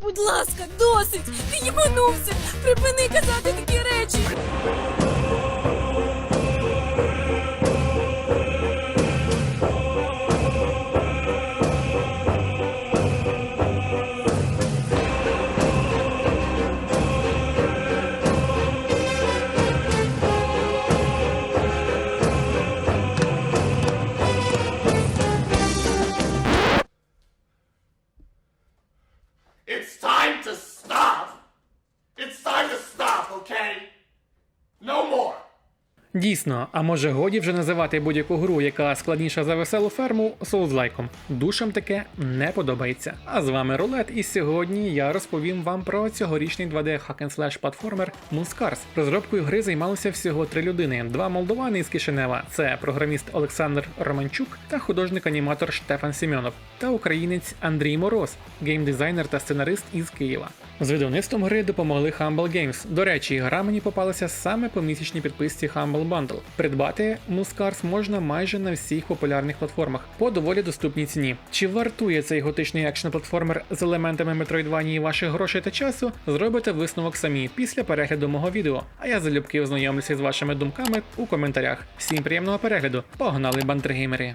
Будь ласка, досить! Ти їбанувся! Припини казати такі речі! No more! Дійсно, а може годі вже називати будь-яку гру, яка складніша за веселу ферму, соузлайком. Душам таке не подобається. А з вами Рулет, і сьогодні я розповім вам про цьогорічний 2D hack-and-slash платформер Moonscars. Розробкою гри займалося всього три людини: два молдовани із Кишинева це програміст Олександр Романчук та художник-аніматор Штефан Сімьонов, та українець Андрій Мороз, геймдизайнер та сценарист із Києва. З видавництвом гри допомогли Humble Games. До речі, гра мені попалася саме по місячній підписці Humble Bundle. Придбати Muscars можна майже на всіх популярних платформах по доволі доступній ціні. Чи вартує цей готичний екшн платформер з елементами Metroidvania ваших грошей та часу? Зробите висновок самі після перегляду мого відео. А я залюбки ознайомлюся з вашими думками у коментарях. Всім приємного перегляду! Погнали бантергеймери!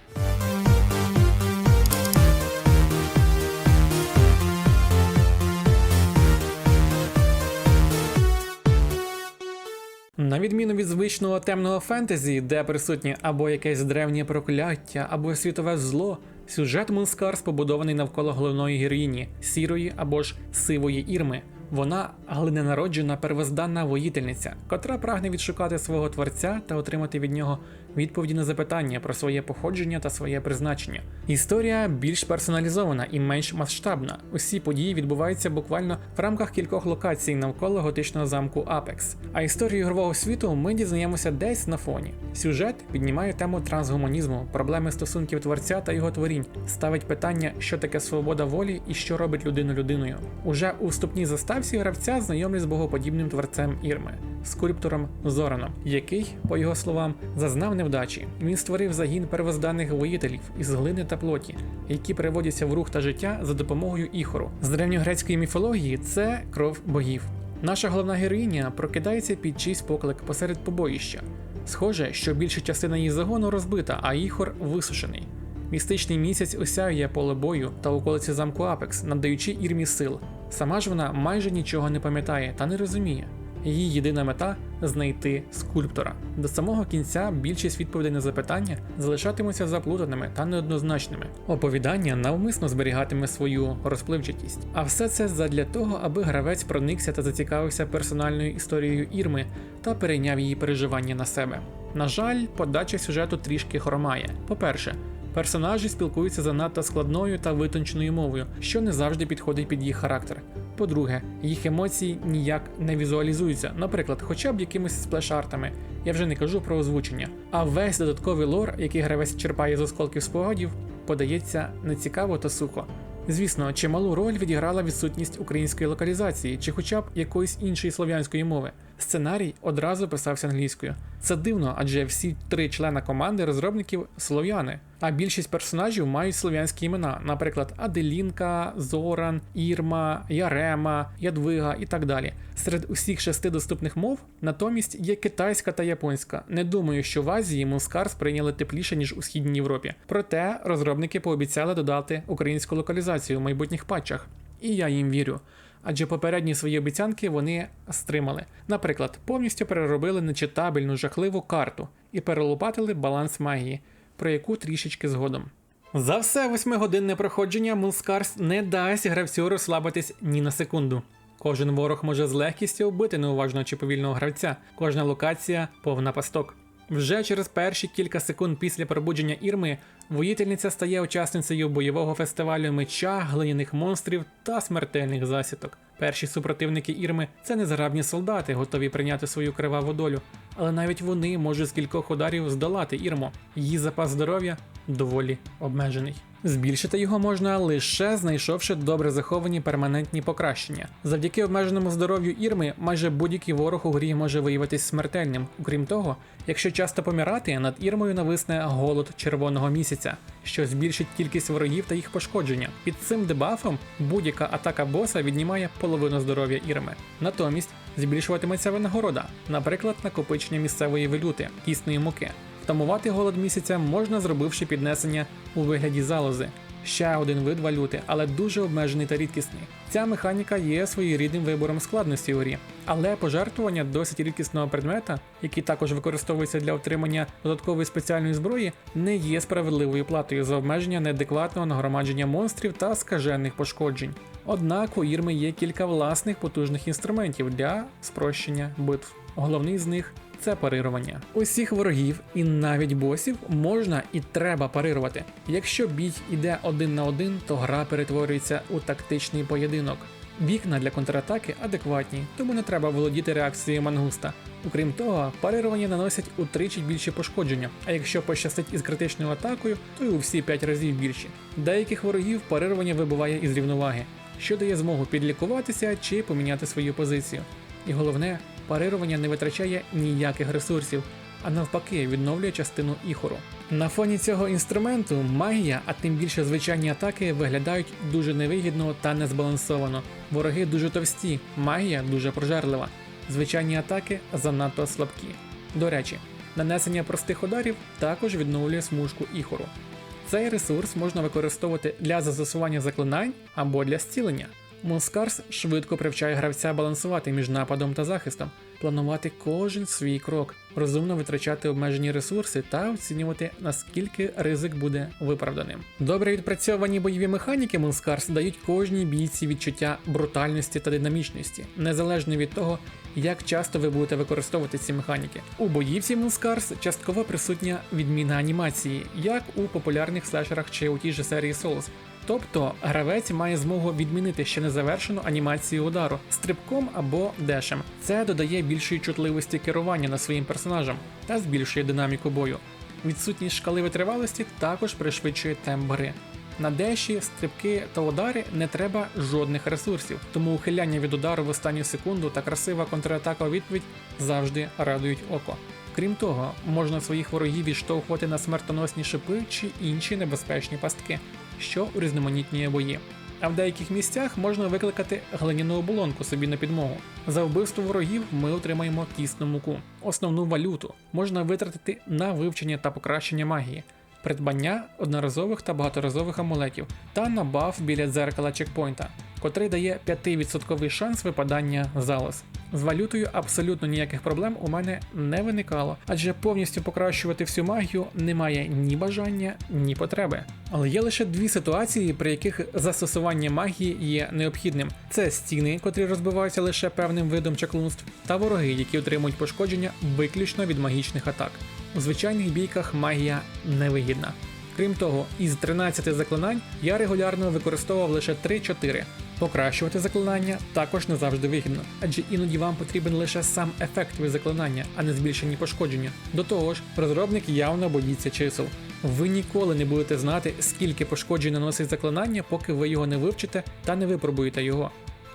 Відміну від звичного темного фентезі, де присутнє або якесь древнє прокляття, або світове зло, сюжет Мунскарс побудований навколо головної героїні сірої або ж сивої ірми. Вона глиненароджена первозданна воїтельниця, котра прагне відшукати свого творця та отримати від нього відповіді на запитання про своє походження та своє призначення. Історія більш персоналізована і менш масштабна. Усі події відбуваються буквально в рамках кількох локацій навколо готичного замку Апекс. А історію ігрового світу ми дізнаємося десь на фоні. Сюжет піднімає тему трансгуманізму, проблеми стосунків творця та його творінь, ставить питання, що таке свобода волі і що робить людину людиною. Уже у вступній заставці гравця знайомі з богоподібним творцем Ірми, скульптором Зораном, який, по його словам, зазнав невдачі. Він створив загін первозданних воїтелів із глини та плоті, які переводяться в рух та життя за допомогою іхору. З древньогрецької міфології це кров богів. Наша головна героїня прокидається під чийсь поклик посеред побоїща. Схоже, що більша частина її загону розбита, а іхор висушений. Містичний місяць осяює поле бою та околиці замку Апекс, надаючи ірмі сил. Сама ж вона майже нічого не пам'ятає та не розуміє. Її єдина мета знайти скульптора. До самого кінця більшість відповідей на запитання залишатимуться заплутаними та неоднозначними. Оповідання навмисно зберігатиме свою розпливчатість. А все це задля того, аби гравець проникся та зацікавився персональною історією Ірми та перейняв її переживання на себе. На жаль, подача сюжету трішки хромає. По-перше, Персонажі спілкуються занадто складною та витонченою мовою, що не завжди підходить під їх характер. По-друге, їх емоції ніяк не візуалізуються, наприклад, хоча б якимись сплеш-артами. Я вже не кажу про озвучення. А весь додатковий лор, який гравець черпає з осколків спогадів, подається нецікаво та сухо. Звісно, чималу роль відіграла відсутність української локалізації чи хоча б якоїсь іншої слов'янської мови. Сценарій одразу писався англійською. Це дивно, адже всі три члена команди розробників слов'яни, а більшість персонажів мають слов'янські імена, наприклад, Аделінка, Зоран, Ірма, Ярема, Ядвига і так далі. Серед усіх шести доступних мов натомість є китайська та японська. Не думаю, що в Азії Мускар сприйняли тепліше ніж у східній Європі. Проте розробники пообіцяли додати українську локалізацію в майбутніх патчах. І я їм вірю. Адже попередні свої обіцянки вони стримали. Наприклад, повністю переробили нечитабельну жахливу карту і перелопатили баланс магії, про яку трішечки згодом. За все восьмигодинне проходження Мулскарс не дасть гравцю розслабитись ні на секунду. Кожен ворог може з легкістю вбити неуважного чи повільного гравця, кожна локація повна пасток. Вже через перші кілька секунд після пробудження Ірми воїтельниця стає учасницею бойового фестивалю меча, глиняних монстрів та смертельних засідок. Перші супротивники Ірми це незграбні солдати, готові прийняти свою криваву долю, але навіть вони можуть з кількох ударів здолати Ірму. Її запас здоров'я доволі обмежений. Збільшити його можна лише знайшовши добре заховані перманентні покращення. Завдяки обмеженому здоров'ю ірми, майже будь-який ворог у грі може виявитись смертельним. Окрім того, якщо часто помирати, над ірмою нависне голод червоного місяця, що збільшить кількість ворогів та їх пошкодження. Під цим дебафом будь-яка атака боса віднімає половину здоров'я ірми. Натомість збільшуватиметься винагорода, наприклад, накопичення місцевої валюти, кісної муки. Втамувати голод місяця можна, зробивши піднесення у вигляді залози. Ще один вид валюти, але дуже обмежений та рідкісний. Ця механіка є своєрідним вибором складності у грі, але пожертвування досить рідкісного предмета, який також використовується для отримання додаткової спеціальної зброї, не є справедливою платою за обмеження неадекватного нагромадження монстрів та скажених пошкоджень. Однак у Ірми є кілька власних потужних інструментів для спрощення битв. Головний з них це парирування. Усіх ворогів і навіть босів можна і треба парирувати. Якщо бій іде один на один, то гра перетворюється у тактичний поєдинок. Вікна для контратаки адекватні, тому не треба володіти реакцією мангуста. Окрім того, парирування наносять утричі більше пошкодження, а якщо пощастить із критичною атакою, то й у всі 5 разів більші. Деяких ворогів парирування вибиває із рівноваги, що дає змогу підлікуватися чи поміняти свою позицію. І головне, парирування не витрачає ніяких ресурсів, а навпаки відновлює частину іхору. На фоні цього інструменту магія, а тим більше звичайні атаки, виглядають дуже невигідно та незбалансовано. Вороги дуже товсті, магія дуже прожерлива. Звичайні атаки занадто слабкі. До речі, нанесення простих ударів також відновлює смужку іхору. Цей ресурс можна використовувати для застосування заклинань або для зцілення. Мускарс швидко привчає гравця балансувати між нападом та захистом, планувати кожен свій крок, розумно витрачати обмежені ресурси та оцінювати наскільки ризик буде виправданим. Добре відпрацьовані бойові механіки Мунскарс дають кожній бійці відчуття брутальності та динамічності, незалежно від того, як часто ви будете використовувати ці механіки. У боївці Мунскарс частково присутня відміна анімації, як у популярних слешерах чи у тій же серії Souls. Тобто гравець має змогу відмінити ще незавершену анімацію удару стрибком або дешем. Це додає більшої чутливості керування над своїм персонажем та збільшує динаміку бою. Відсутність шкали витривалості також пришвидшує темп гри. На деші, стрибки та удари не треба жодних ресурсів, тому ухиляння від удару в останню секунду та красива контратака у відповідь завжди радують око. Крім того, можна своїх ворогів відштовхувати на смертоносні шипи чи інші небезпечні пастки, що урізноманітнює бої. А в деяких місцях можна викликати глиняну оболонку собі на підмогу. За вбивство ворогів ми отримаємо кісну муку. Основну валюту можна витратити на вивчення та покращення магії, придбання одноразових та багаторазових амулетів та на баф біля дзеркала чекпоінта, котрий дає 5% шанс випадання залоз. З валютою абсолютно ніяких проблем у мене не виникало, адже повністю покращувати всю магію немає ні бажання, ні потреби. Але є лише дві ситуації, при яких застосування магії є необхідним: це стіни, котрі розбиваються лише певним видом чаклунств, та вороги, які отримують пошкодження виключно від магічних атак. У звичайних бійках магія невигідна. Крім того, із 13 заклинань я регулярно використовував лише 3-4. Покращувати заклинання також не завжди вигідно, адже іноді вам потрібен лише сам ефект від заклинання, а не збільшені пошкодження. До того ж, розробник явно боїться чисел. Ви ніколи не будете знати, скільки пошкоджень наносить заклинання, поки ви його не вивчите та не випробуєте його.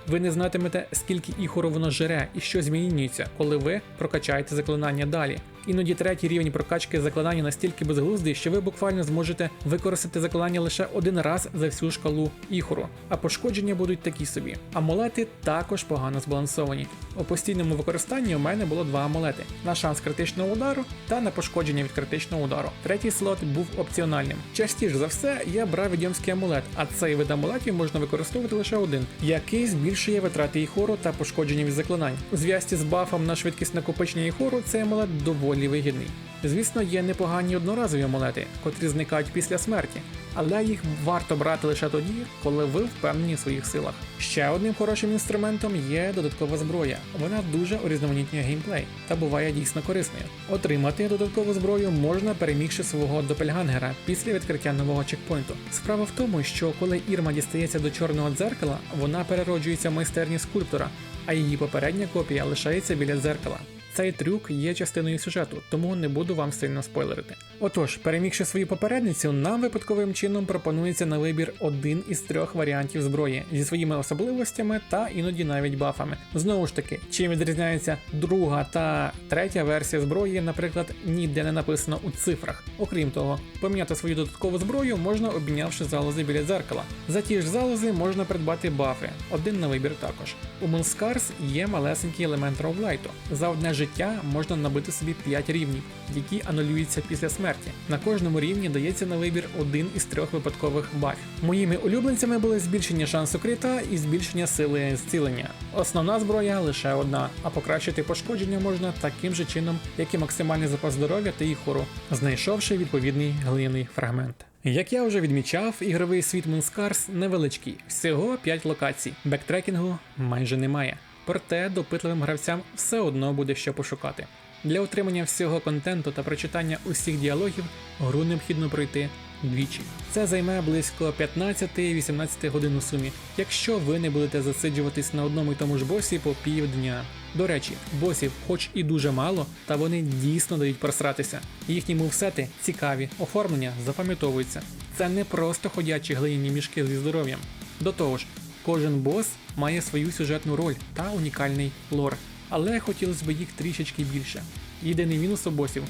Ви не знатимете, скільки іхору воно жере і що змінюється, коли ви прокачаєте заклинання далі. Іноді третій рівень прокачки заклинання настільки безглуздий, що ви буквально зможете використати заклинання лише один раз за всю шкалу іхору, а пошкодження будуть такі собі. Амулети також погано збалансовані. У постійному використанні у мене було два амулети: на шанс критичного удару та на пошкодження від критичного удару. Третій слот був опціональним. Частіше за все я брав відьомський амулет, а цей вид амулетів можна використовувати лише один, який збільшує витрати іхору та пошкодження від заклинань. У зв'язці з бафом на швидкість накопичення іхору цей амулет доволі вигідний. Звісно, є непогані одноразові амулети, котрі зникають після смерті, але їх варто брати лише тоді, коли ви впевнені в своїх силах. Ще одним хорошим інструментом є додаткова зброя. Вона дуже урізноманітнює геймплей та буває дійсно корисною. Отримати додаткову зброю можна перемігши свого допельгангера після відкриття нового чекпоінту. Справа в тому, що коли Ірма дістається до чорного дзеркала, вона перероджується в майстерні скульптора, а її попередня копія лишається біля дзеркала. Цей трюк є частиною сюжету, тому не буду вам сильно спойлерити. Отож, перемігши свою попередницю, нам випадковим чином пропонується на вибір один із трьох варіантів зброї зі своїми особливостями та іноді навіть бафами. Знову ж таки, чим відрізняється друга та третя версія зброї, наприклад, ніде не написано у цифрах. Окрім того, поміняти свою додаткову зброю можна обмінявши залози біля дзеркала. За ті ж залози можна придбати бафи, один на вибір також. У Moonscars є малесенький елемент роглайту. За одне життя можна набити собі 5 рівнів, які анулюються після смерті. На кожному рівні дається на вибір один із трьох випадкових бафів. Моїми улюбленцями були збільшення шансу крита і збільшення сили зцілення. Основна зброя лише одна, а покращити пошкодження можна таким же чином, як і максимальний запас здоров'я та іхору, знайшовши відповідний глиняний фрагмент. Як я вже відмічав, ігровий світ Moonscars невеличкий, всього 5 локацій, бектрекінгу майже немає. Проте допитливим гравцям все одно буде що пошукати. Для отримання всього контенту та прочитання усіх діалогів гру необхідно пройти двічі. Це займе близько 15-18 годин у сумі, якщо ви не будете засиджуватись на одному й тому ж босі по півдня. До речі, босів, хоч і дуже мало, та вони дійсно дають просратися. Їхні мувсети цікаві, оформлення запам'ятовуються. Це не просто ходячі глиняні мішки зі здоров'ям. До того ж, кожен бос має свою сюжетну роль та унікальний лор. Але хотілося б їх трішечки більше. Єдиний мінус у босів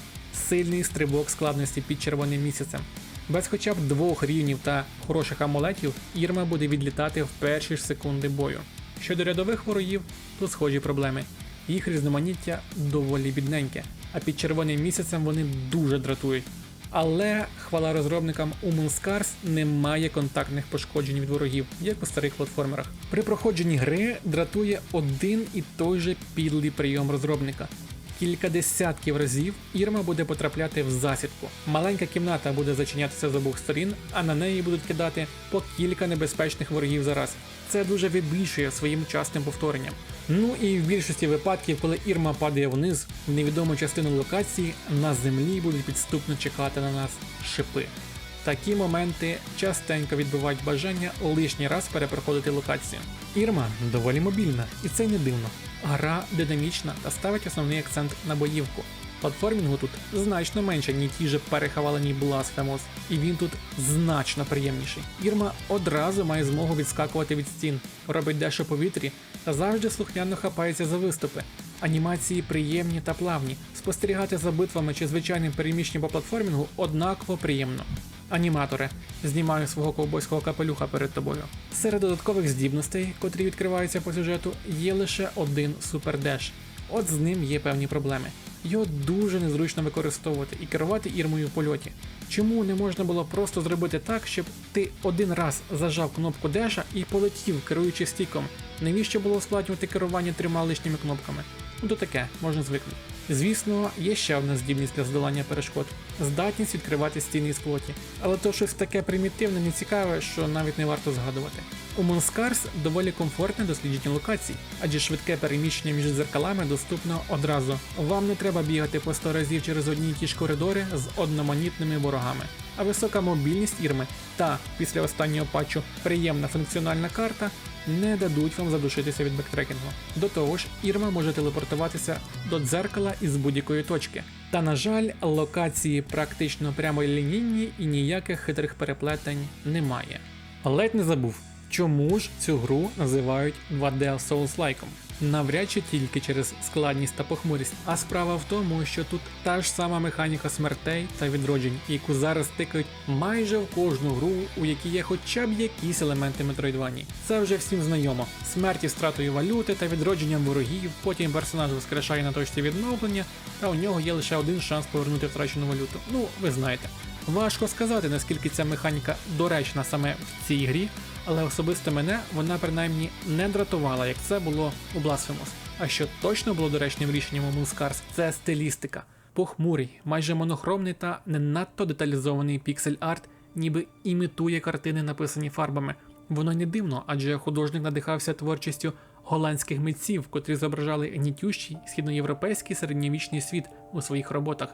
сильний стрибок складності під червоним місяцем. Без хоча б двох рівнів та хороших амулетів Ірма буде відлітати в перші ж секунди бою. Щодо рядових ворогів, то схожі проблеми. Їх різноманіття доволі бідненьке, а під червоним місяцем вони дуже дратують. Але хвала розробникам у Moonscars немає контактних пошкоджень від ворогів, як у старих платформерах. При проходженні гри дратує один і той же підлий прийом розробника. Кілька десятків разів Ірма буде потрапляти в засідку. Маленька кімната буде зачинятися з обох сторін, а на неї будуть кидати по кілька небезпечних ворогів за раз. Це дуже виблішує своїм частим повторенням. Ну і в більшості випадків, коли Ірма падає вниз, в невідому частину локації на землі будуть підступно чекати на нас шипи. Такі моменти частенько відбувають бажання лишній раз перепроходити локацію. Ірма доволі мобільна, і це не дивно. Гра динамічна та ставить основний акцент на боївку. Платформінгу тут значно менше, ніж ті же перехавалені Blasphemous, і він тут значно приємніший. Ірма одразу має змогу відскакувати від стін, робить дещо повітрі та завжди слухняно хапається за виступи. Анімації приємні та плавні. Спостерігати за битвами чи звичайним переміщенням по платформінгу однаково приємно. Аніматори, знімаю свого ковбойського капелюха перед тобою. Серед додаткових здібностей, котрі відкриваються по сюжету, є лише один супердеш. От з ним є певні проблеми. Його дуже незручно використовувати і керувати ірмою в польоті. Чому не можна було просто зробити так, щоб ти один раз зажав кнопку деша і полетів, керуючи стіком? Навіщо було ускладнювати керування трьома лишніми кнопками? Ну то таке, можна звикнути. Звісно, є ще одна здібність для здолання перешкод здатність відкривати стіни із плоті. Але то щось таке примітивне, нецікаве, що навіть не варто згадувати. У Монскарс доволі комфортне дослідження локацій, адже швидке переміщення між дзеркалами доступно одразу. Вам не треба бігати по 100 разів через одні й ті ж коридори з одноманітними ворогами. А висока мобільність Ірми та після останнього патчу приємна функціональна карта не дадуть вам задушитися від бектрекінгу. До того ж, Ірма може телепортуватися до дзеркала із будь-якої точки. Та на жаль, локації практично прямолінійні і ніяких хитрих переплетень немає. Ледь не забув, чому ж цю гру називають 2D Souls-like? Навряд чи тільки через складність та похмурість, а справа в тому, що тут та ж сама механіка смертей та відроджень, яку зараз тикають майже в кожну гру, у якій є хоча б якісь елементи метроїдвані. Це вже всім знайомо. Смерті стратою валюти та відродженням ворогів, потім персонаж воскрешає на точці відновлення, та у нього є лише один шанс повернути втрачену валюту. Ну, ви знаєте. Важко сказати, наскільки ця механіка доречна саме в цій грі, але особисто мене вона принаймні не дратувала, як це було у Blasphemous. А що точно було доречним рішенням у Moonscars, це стилістика. Похмурий, майже монохромний та не надто деталізований піксель-арт, ніби імітує картини, написані фарбами. Воно не дивно, адже художник надихався творчістю голландських митців, котрі зображали гнітющий східноєвропейський середньовічний світ у своїх роботах.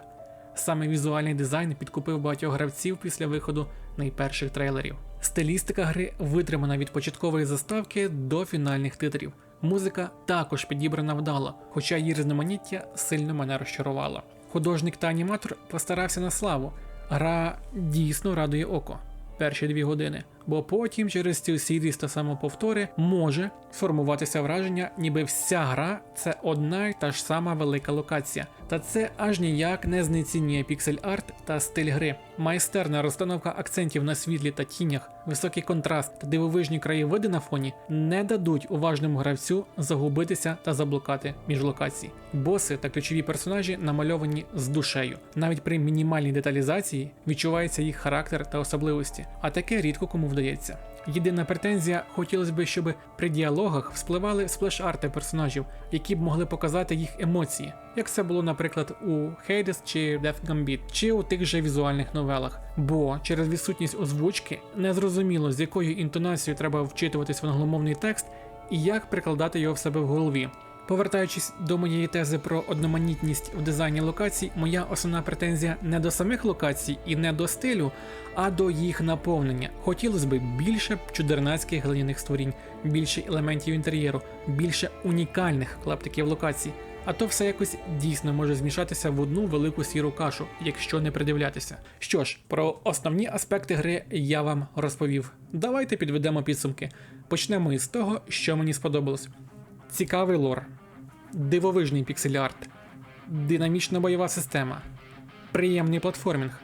Саме візуальний дизайн підкупив багатьох гравців після виходу найперших трейлерів. Стилістика гри витримана від початкової заставки до фінальних титрів. Музика також підібрана вдало, хоча її різноманіття сильно мене розчарувало. Художник та аніматор постарався на славу. Гра дійсно радує око перші дві години, бо потім через сірість та самоповтори може сформуватися враження, ніби вся гра це одна й та ж сама велика локація. Та це аж ніяк не знецінює піксель-арт та стиль гри. Майстерна розстановка акцентів на світлі та тінях, високий контраст та дивовижні краєвиди на фоні не дадуть уважному гравцю загубитися та заблукати між локацій. Боси та ключові персонажі намальовані з душею. Навіть при мінімальній деталізації відчувається їх характер та особливості, а таке рідко кому вдається. Єдина претензія хотілося б, щоб при діалогах вспливали сплеш-арти персонажів, які б могли показати їх емоції, як це було, наприклад, у Hades чи Death Gambit, чи у тих же візуальних новелах. Бо через відсутність озвучки незрозуміло, з якою інтонацією треба вчитуватись в англомовний текст і як прикладати його в себе в голові. Повертаючись до моєї тези про одноманітність в дизайні локацій, моя основна претензія не до самих локацій і не до стилю, а до їх наповнення. Хотілося б більше чудернацьких глиняних створінь, більше елементів інтер'єру, більше унікальних клаптиків локацій. А то все якось дійсно може змішатися в одну велику сіру кашу, якщо не придивлятися. Що ж, про основні аспекти гри я вам розповів. Давайте підведемо підсумки. Почнемо із того, що мені сподобалось. Цікавий лор, дивовижний піксель-арт, динамічна бойова система, приємний платформінг,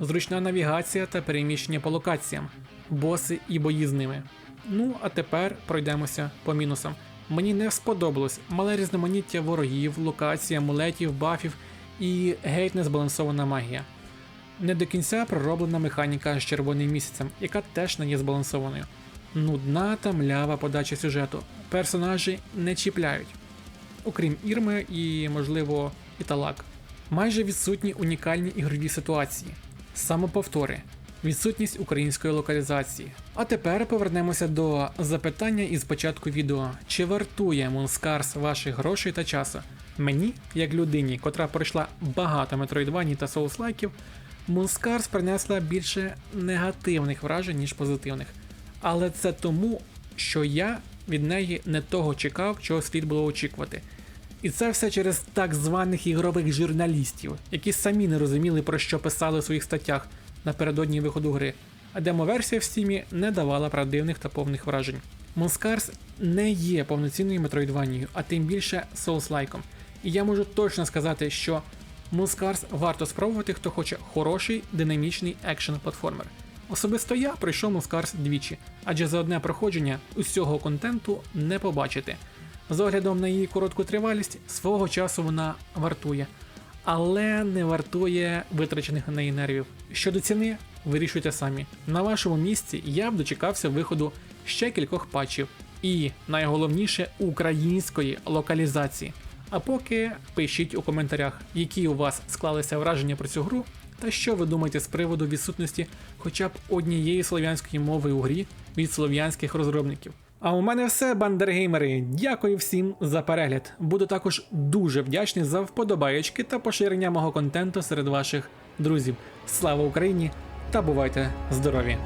зручна навігація та переміщення по локаціям, боси і бої з ними. Ну, а тепер пройдемося по мінусам. Мені не сподобалось мале різноманіття ворогів, локацій, амулетів, бафів і геть незбалансована магія. Не до кінця пророблена механіка з червоним місяцем, яка теж не є збалансованою. Нудна та млява подача сюжету. Персонажі не чіпляють, окрім Ірми і, можливо, Італак. Майже відсутні унікальні ігрові ситуації, самоповтори, відсутність української локалізації. А тепер повернемося до запитання із початку відео: чи вартує Moonscars ваших грошей та часу? Мені, як людині, котра пройшла багато метроїдваній та соус-лайків, Moonscars принесла більше негативних вражень, ніж позитивних. Але це тому, що я від неї не того чекав, чого слід було очікувати. І це все через так званих ігрових журналістів, які самі не розуміли, про що писали у своїх статтях напередодні виходу гри, а демо-версія в стімі не давала правдивних та повних вражень. Moonscars не є повноцінною метроїдванією, а тим більше соус-лайком. І я можу точно сказати, що Moonscars варто спробувати, хто хоче хороший динамічний екшен-платформер. Особисто я пройшов Moonscars двічі, адже за одне проходження усього контенту не побачити. З оглядом на її коротку тривалість, свого часу вона вартує, але не вартує витрачених на неї нервів. Щодо ціни, вирішуйте самі. На вашому місці я б дочекався виходу ще кількох патчів і найголовніше української локалізації. А поки пишіть у коментарях, які у вас склалися враження про цю гру, та що ви думаєте з приводу відсутності хоча б однієї слов'янської мови у грі від слов'янських розробників. А у мене все, бандергеймери. Дякую всім за перегляд. Буду також дуже вдячний за вподобаєчки та поширення мого контенту серед ваших друзів. Слава Україні та бувайте здорові!